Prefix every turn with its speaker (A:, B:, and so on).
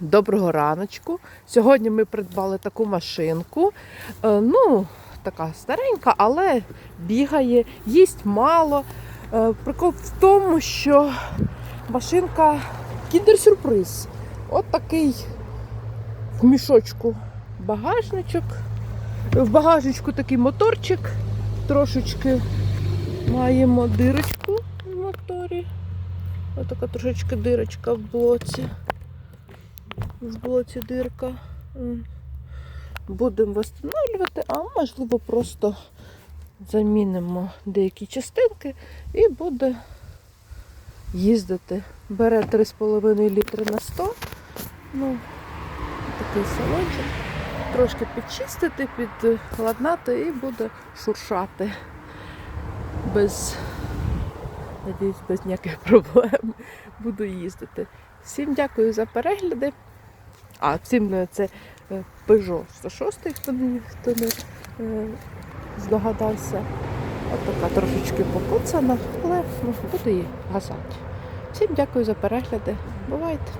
A: Доброго раночку. Сьогодні ми придбали таку машинку. Е, Ну, така старенька, але бігає, їсть мало. Е, Прикол в тому, що машинка кіндер-сюрприз. От такий в мішочку багажничок. В багажничку такий моторчик. Трошечки маємо дирочку в моторі. Ось така трошечки дирочка в блоці. В блоці дирка. Будемо встановлювати, а можливо просто замінимо деякі частинки і буде їздити. Бере 3,5 літри на 100. Ну, такий салончик. Трошки підчистити, підладнати і буде шуршати. Без, надіюсь, без ніяких проблем буду їздити. Всім дякую за перегляди. А, всім е, це е, Peugeot 106, хто не, хто не е, здогадався. От така трошечки покуцана, але ну, буду її гасати. Всім дякую за перегляди. Бувайте!